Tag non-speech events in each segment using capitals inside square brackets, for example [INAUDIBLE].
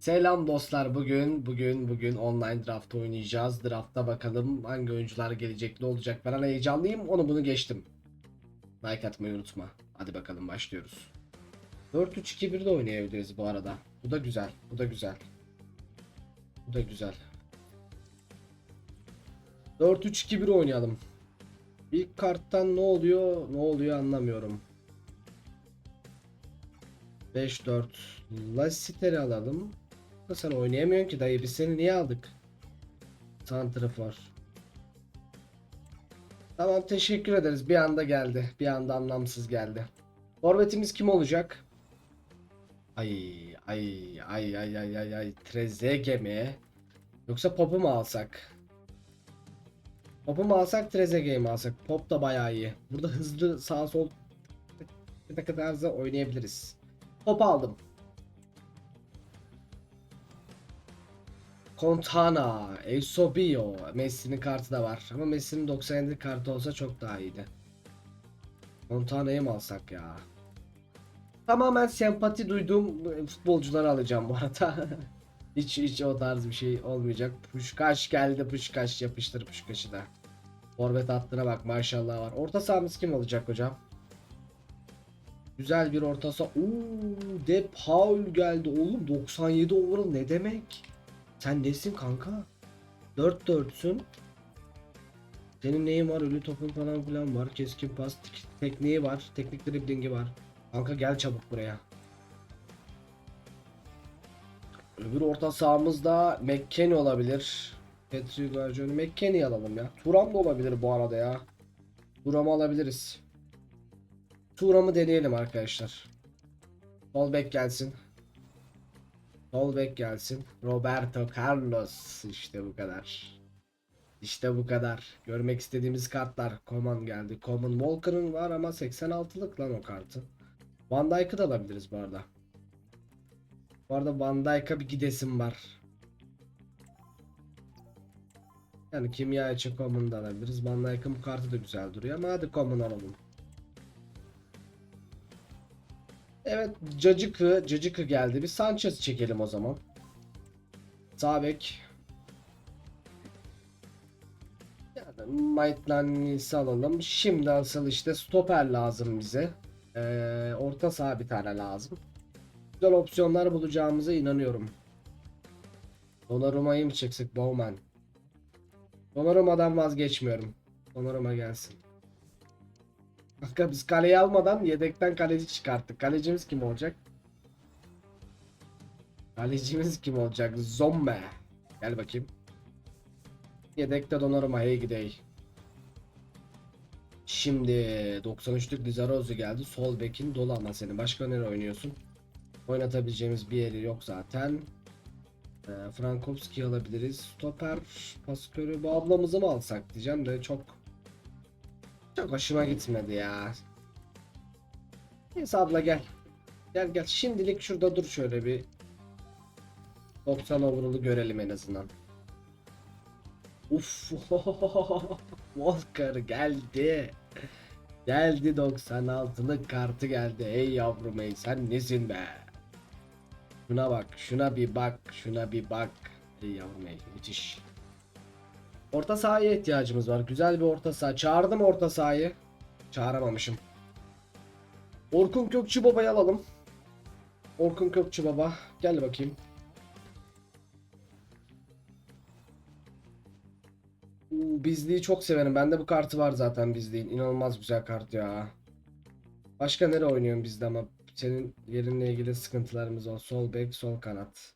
Selam dostlar bugün bugün bugün online draft oynayacağız. Draftta bakalım hangi oyuncular gelecek ne olacak ben heyecanlıyım onu bunu geçtim. Like atmayı unutma. Hadi bakalım başlıyoruz. 4-3-2-1 de oynayabiliriz bu arada. Bu da güzel. Bu da güzel. Bu da güzel. 4-3-2-1 oynayalım. İlk karttan ne oluyor? Ne oluyor anlamıyorum. 5-4 Lassiter'i alalım. Da sen oynayamıyorsun ki dayı biz seni niye aldık? Santrafor. Tamam teşekkür ederiz. Bir anda geldi. Bir anda anlamsız geldi. Forvetimiz kim olacak? Ay ay ay ay ay ay ay Trezeguet mi? Yoksa Pop'u mu alsak? Pop'u mu alsak Trezeguet'i mi alsak? Pop da bayağı iyi. Burada hızlı sağ sol bir kadar da oynayabiliriz. Pop aldım. Contana, Eusebio, Messi'nin kartı da var. Ama Messi'nin 97 kartı olsa çok daha iyiydi. Contana'yı mı alsak ya? Tamamen sempati duyduğum futbolcuları alacağım bu arada. [LAUGHS] hiç hiç o tarz bir şey olmayacak. Puşkaş geldi Puşkaş yapıştır Puşkaş'ı da. Forvet hattına bak maşallah var. Orta sahamız kim olacak hocam? Güzel bir orta saha. Uuu De Paul geldi oğlum 97 overall ne demek? Sen nesin kanka? 4 4'sün. Senin neyin var? Ölü topun falan filan var. Keskin pas tek- tekniği var. Teknik driblingi var. Kanka gel çabuk buraya. Öbür orta sahamızda McKennie olabilir. Petri Guardiola'yı McKennie alalım ya. Turam da olabilir bu arada ya. Turam'ı alabiliriz. Turam'ı deneyelim arkadaşlar. Sol bek gelsin. Sol gelsin. Roberto Carlos. İşte bu kadar. İşte bu kadar. Görmek istediğimiz kartlar. Coman geldi. Coman Walker'ın var ama 86'lık lan o kartı. Van Dijk'ı da alabiliriz bu arada. Bu arada Van Dijk'a bir gidesim var. Yani kimya için Coman'ı da alabiliriz. Van Dijk'ın bu kartı da güzel duruyor ama hadi Coman alalım. Evet Cacıkı, Cacıkı geldi. Bir Sanchez çekelim o zaman. Sağ bek. Maitland'ı alalım. Şimdi asıl işte stoper lazım bize. Ee, orta saha bir tane lazım. Güzel opsiyonlar bulacağımıza inanıyorum. Donnarumma'yı mı çeksek Bowman? Donnarumma'dan vazgeçmiyorum. Donnarumma gelsin. Kanka biz kaleyi almadan yedekten kaleci çıkarttık. Kalecimiz kim olacak? Kalecimiz kim olacak? Zomme. Gel bakayım. Yedekte Donnarumma hey gidey. Şimdi 93'lük Lizarozzi geldi. Sol bekin dolu ama senin. Başka nereye oynuyorsun? Oynatabileceğimiz bir yeri yok zaten. Ee, Frankowski alabiliriz. Stoper, paskörü bu ablamızı mı alsak diyeceğim de çok çok hoşuma gitmedi ya. Neyse abla gel. Gel gel. Şimdilik şurada dur şöyle bir 90 overall'ı görelim en azından. Uf. [LAUGHS] Walker geldi. Geldi 96'lık kartı geldi. Ey yavrum ey sen nesin be? Şuna bak, şuna bir bak, şuna bir bak. Ey yavrum ey müthiş. Orta sahaya ihtiyacımız var. Güzel bir orta saha. Çağırdım orta sahayı. Çağıramamışım. Orkun Kökçü Baba'yı alalım. Orkun Kökçü Baba. Gel bakayım. Uuu, Bizli'yi çok severim. Bende bu kartı var zaten Bizli'nin. İnanılmaz güzel kart ya. Başka nere oynuyorsun bizde ama senin yerinle ilgili sıkıntılarımız var. Sol bek, sol kanat.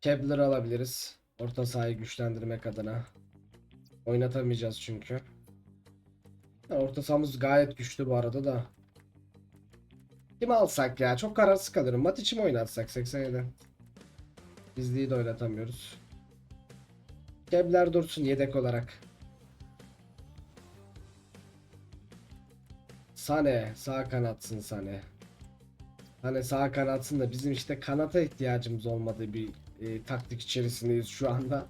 Kepler alabiliriz. Orta sahayı güçlendirmek adına. Oynatamayacağız çünkü. Ya orta sahamız gayet güçlü bu arada da. Kim alsak ya? Çok kararsız kalırım. Matic'i mi oynatsak 87? Bizliği de oynatamıyoruz. Kepler dursun yedek olarak. Sane sağ kanatsın Sane. Sane sağ kanatsın da bizim işte kanata ihtiyacımız olmadığı bir e, taktik içerisindeyiz şu anda.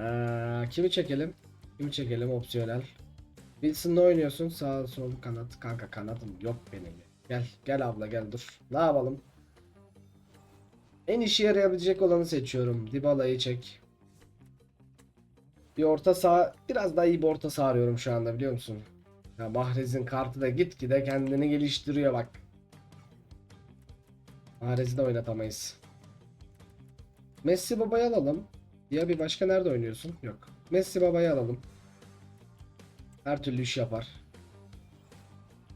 Ee, kimi çekelim? Kimi çekelim opsiyonel? Wilson'la oynuyorsun sağ sol kanat. Kanka kanatım yok benim. Gel gel abla gel dur. Ne yapalım? En işe yarayabilecek olanı seçiyorum. Dybala'yı çek. Bir orta saha biraz daha iyi bir orta saha arıyorum şu anda biliyor musun? Ya Mahrez'in kartı da gitgide kendini geliştiriyor bak. Mahrez'i de oynatamayız. Messi babayı alalım. Ya bir başka nerede oynuyorsun? Yok. Messi babayı alalım. Her türlü iş yapar.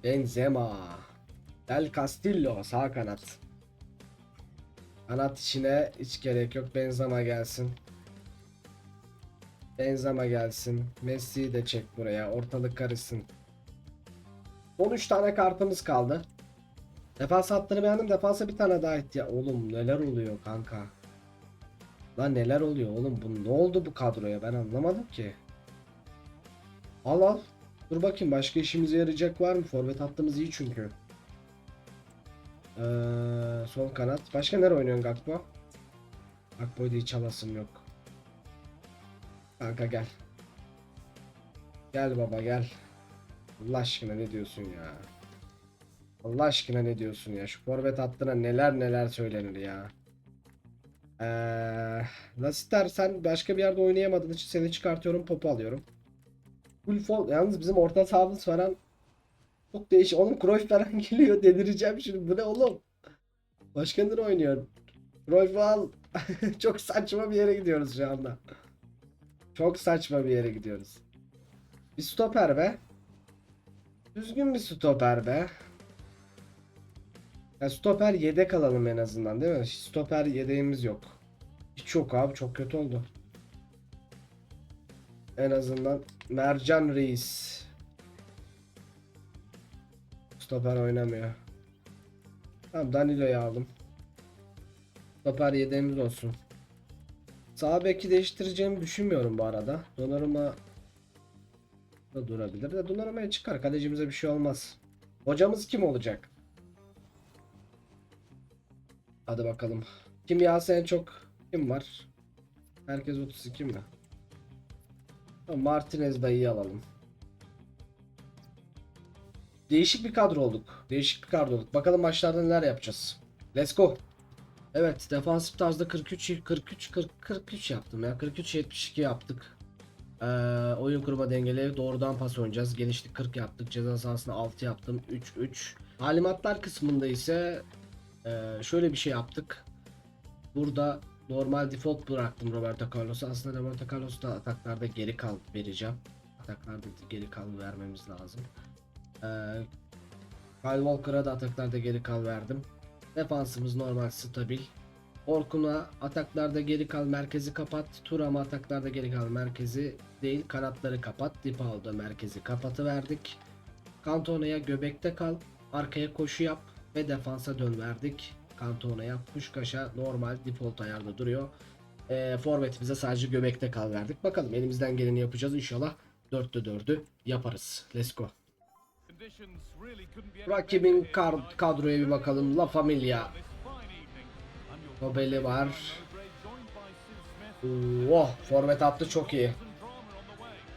Benzema. Del Castillo sağ kanat. Kanat içine hiç gerek yok. Benzema gelsin. Benzema gelsin. Messi'yi de çek buraya. Ortalık karışsın. 13 tane kartımız kaldı. Defans hattını beğendim. Defansa bir tane daha ihtiyaç. Oğlum neler oluyor kanka? Lan neler oluyor oğlum? Bu ne oldu bu kadroya? Ben anlamadım ki. Al al. Dur bakayım başka işimize yarayacak var mı? Forvet hattımız iyi çünkü. Ee, sol kanat. Başka nereye oynuyorsun Gakpo? Gakpo'yu da hiç alasım yok. Kanka gel. Gel baba gel. Allah aşkına ne diyorsun ya? Allah aşkına ne diyorsun ya? Şu forvet hattına neler neler söylenir ya. Ee, Lasiter sen başka bir yerde oynayamadığın için seni çıkartıyorum popu alıyorum. Full fall. Yalnız bizim orta sahamız falan çok değişik. Oğlum Cruyff falan [LAUGHS] geliyor delireceğim şimdi. Bu ne oğlum? Başka nereye oynuyor? Cruyff'u al. [LAUGHS] çok saçma bir yere gidiyoruz şu anda. Çok saçma bir yere gidiyoruz. Bir stoper be. Düzgün bir stoper be. Ya stoper yedek alalım en azından değil mi? Stoper yedeğimiz yok. Hiç yok abi çok kötü oldu. En azından Mercan Reis. Stoper oynamıyor. Tamam Danilo'yu aldım. Stoper yedeğimiz olsun. Sağ beki değiştireceğimi düşünmüyorum bu arada. Donnarumma da durabilir de Donnarumma'ya çıkar. Kalecimize bir şey olmaz. Hocamız kim olacak? Hadi bakalım. Kimyası en çok kim var? Herkes 32 mi? Martinez dayıyı alalım. Değişik bir kadro olduk. Değişik bir kadro olduk. Bakalım maçlarda neler yapacağız. Let's go. Evet, defansif tarzda 43 43 40 43 yaptım ya. 43 72 yaptık. Ee, oyun kurma dengeli doğrudan pas oynayacağız. Genişlik 40 yaptık. Ceza sahasına 6 yaptım. 3 3. Talimatlar kısmında ise ee, şöyle bir şey yaptık. Burada normal default bıraktım Roberto Carlos'u. Aslında Roberto Carlos'u da ataklarda geri kal vereceğim. Ataklarda geri kal vermemiz lazım. Ee, Kyle Walker'a da ataklarda geri kal verdim. Defansımız normal stabil. Orkun'a ataklarda geri kal merkezi kapat. Turam'a ataklarda geri kal merkezi değil kanatları kapat. Dipal'da merkezi kapatı verdik. Cantona'ya göbekte kal. Arkaya koşu yap ve defansa dön verdik. Cantona'ya Puşkaş'a normal default ayarda duruyor. E, forvetimize sadece göbekte kal verdik. Bakalım elimizden geleni yapacağız inşallah. 4'te 4'ü yaparız. Let's go. Rakibin kadroya bir bakalım. La Familia. Nobel'i var. Oh, forvet attı çok iyi.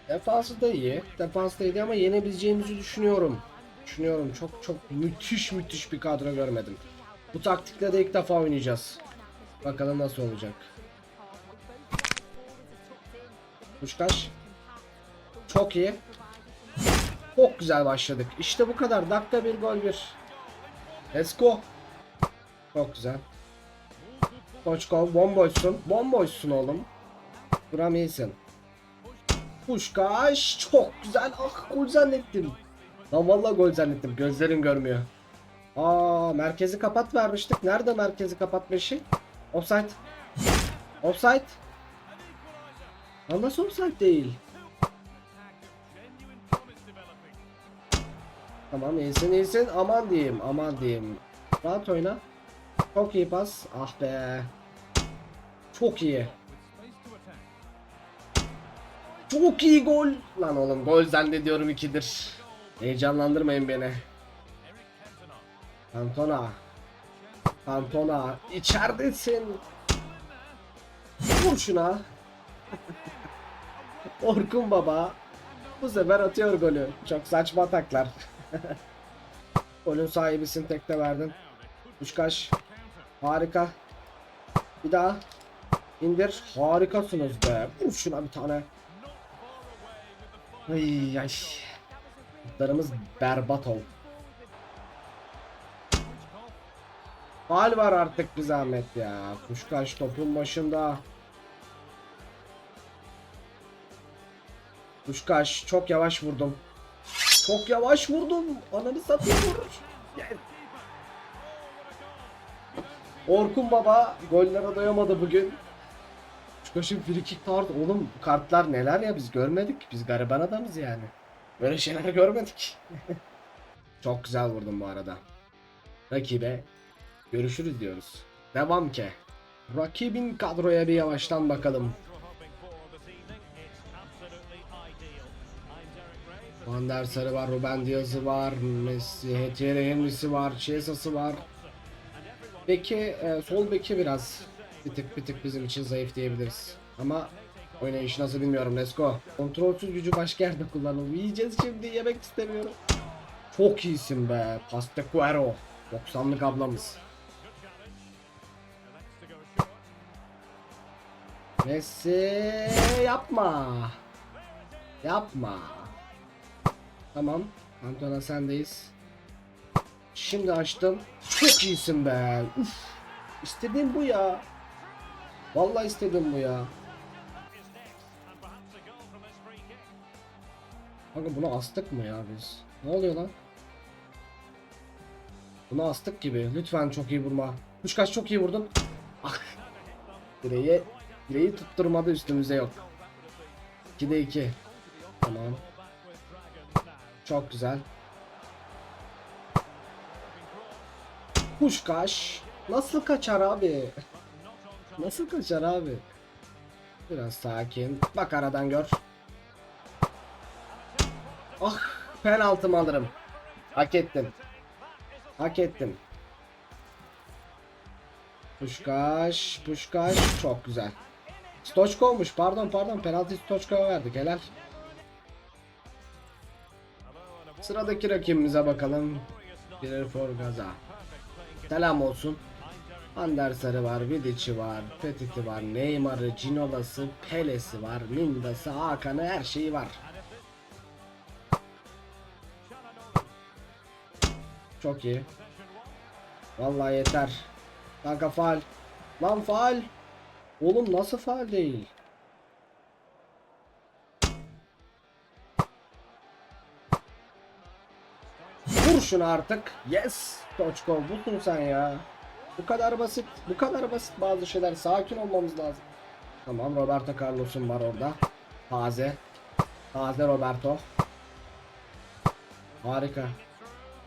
Defansı da iyi. Defans da iyi ama yenebileceğimizi düşünüyorum. Düşünüyorum. Çok çok müthiş müthiş bir kadro görmedim. Bu taktikle de ilk defa oynayacağız. Bakalım nasıl olacak. Kuşkaş. Çok iyi. Çok güzel başladık. İşte bu kadar. Dakika bir gol bir. Let's go. Çok güzel. Koçkov bomboşsun. Bomboşsun oğlum. Buram iyisin. Kuşkaş çok güzel. Ah gol zannettim. Lan vallahi gol zannettim. Gözlerim görmüyor. Aa merkezi kapat vermiştik. Nerede merkezi kapatma işi? Offside. Offside. Lan nasıl offside değil? Tamam iyisin iyisin. Aman diyeyim aman diyeyim. Rahat oyna. Çok iyi pas. Ah be. Çok iyi. Çok iyi gol. Lan oğlum gol zannediyorum ikidir. Heyecanlandırmayın beni. Cantona. Cantona. içeridesin. Vur şuna. [LAUGHS] Orkun baba. Bu sefer atıyor golü. Çok saçma ataklar. [LAUGHS] Golün sahibisin tekte verdin. Kuşkaş. Harika. Bir daha. İndir. Harikasınız be. Vur şuna bir tane. Ay ay. Kutlarımız berbat oldu. Hal var artık bir zahmet ya. Kuşkaş topun başında. Kuşkaş çok yavaş vurdum. Çok yavaş vurdum. Ananı satayım vur. Gel. Orkun Baba gollere doyamadı bugün. Kuşkaş'ın frikik kart. Oğlum kartlar neler ya biz görmedik. Biz gariban adamız yani. Böyle şeyler görmedik. [LAUGHS] çok güzel vurdum bu arada. Rakibe görüşürüz diyoruz. Devam ke. Rakibin kadroya bir yavaştan bakalım. Van der Sarı var, Ruben Diaz'ı var, Messi, Thierry Henry'si var, Chiesa'sı var. Beki, e, sol beki biraz bir tık bir tık bizim için zayıf diyebiliriz. Ama oynayışı nasıl bilmiyorum. Let's go. Kontrolsüz gücü başka yerde kullanalım. Yiyeceğiz şimdi yemek istemiyorum. Çok iyisin be. Pastecuero. 90'lık ablamız. Messi yapma. Yapma. Tamam. Antona sendeyiz. Şimdi açtım. Çok iyisin be. Uf. İstediğim bu ya. Vallahi istedim bu ya. Kanka bunu astık mı ya biz? Ne oluyor lan? Bunu astık gibi. Lütfen çok iyi vurma. Kuşkaş çok iyi vurdun. Ah. Direği, direği tutturmadı üstümüze yok. 2'de 2. Tamam. Çok güzel. Kuşkaş. Nasıl kaçar abi? Nasıl kaçar abi? Biraz sakin. Bak aradan gör. Penaltımı alırım. Hak ettim. Hak ettim. Puşkaş, Puşkaş çok güzel. Stoçko olmuş. Pardon pardon penaltı Stoçko'ya verdik. Helal. Sıradaki rakibimize bakalım. Birer Forgaza. Selam olsun. Ander Sarı var, Vidic'i var, Petit'i var, Neymar'ı, Cinola'sı, Pele'si var, Minda'sı, Hakan'ı her şeyi var. Çok iyi. Vallahi yeter. Kanka faal. Lan faal. Oğlum nasıl faal değil? Vur şunu artık. Yes. Toçko busun sen ya. Bu kadar basit. Bu kadar basit bazı şeyler. Sakin olmamız lazım. Tamam Roberto Carlos'un var orada. Taze. Taze Roberto. Harika.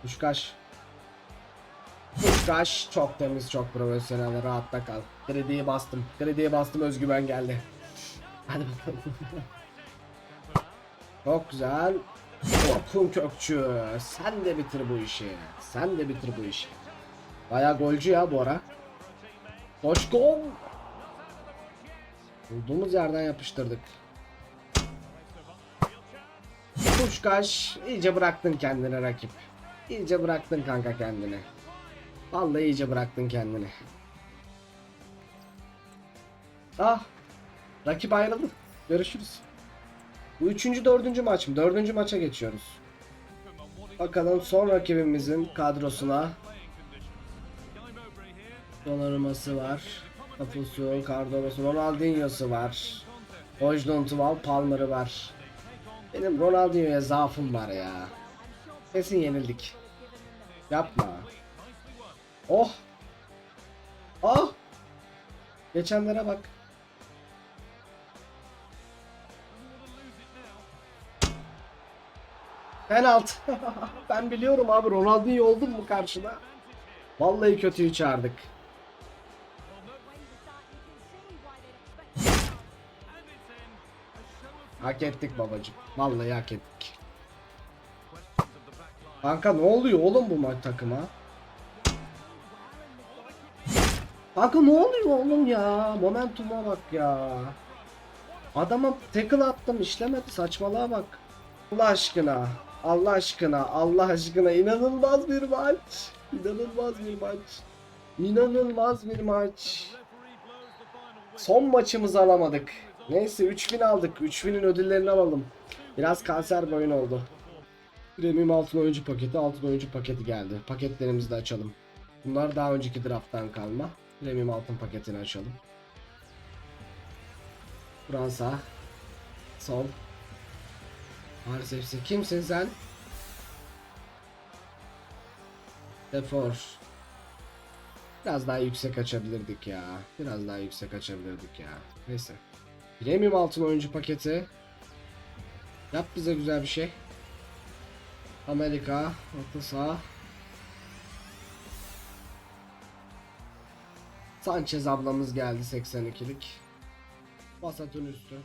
Kuşkaş. Kuşkaş çok temiz, çok profesyonel. Rahatta kal. Krediyi bastım. Krediyi bastım özgüven geldi. Hadi bakalım. çok güzel. Orkun Kökçü. Sen de bitir bu işi. Sen de bitir bu işi. Baya golcü ya bu ara. Hoş gol. Bulduğumuz yerden yapıştırdık. Kuşkaş iyice bıraktın kendini rakip. İyice bıraktın kanka kendini. Vallahi iyice bıraktın kendini. Ah. Rakip ayrıldı. Görüşürüz. Bu üçüncü dördüncü maç mı? Dördüncü maça geçiyoruz. Bakalım son rakibimizin kadrosuna. Donnarumma'sı var. Capusu, Cardono'su, Ronaldinho'su var. Hojlund'u var, Palmer'ı var. Benim Ronaldinho'ya zaafım var ya. Kesin yenildik. Yapma. Oh. Ah. Geçenlere bak. Penaltı. [LAUGHS] ben biliyorum abi Ronaldinho oldum mu karşıda? Vallahi kötüyü çağırdık. Hak ettik babacım. Vallahi hak ettik. Kanka ne oluyor oğlum bu maç takıma? Kanka ne oluyor oğlum ya? Momentuma bak ya. Adama tackle attım işlemedi saçmalığa bak. Allah aşkına. Allah aşkına. Allah aşkına. inanılmaz bir maç. İnanılmaz bir maç. İnanılmaz bir maç. Son maçımızı alamadık. Neyse 3000 aldık. 3000'in ödüllerini alalım. Biraz kanser bir oyun oldu. Premium altın oyuncu paketi, altın oyuncu paketi geldi. Paketlerimizi de açalım. Bunlar daha önceki drafttan kalma. Premium altın paketini açalım. Fransa. Sol. Paris FC. Kimsin sen? Defor. Biraz daha yüksek açabilirdik ya. Biraz daha yüksek açabilirdik ya. Neyse. Premium altın oyuncu paketi. Yap bize güzel bir şey. Amerika, orta saha. Sanchez ablamız geldi 82'lik. Basat'ın üstü.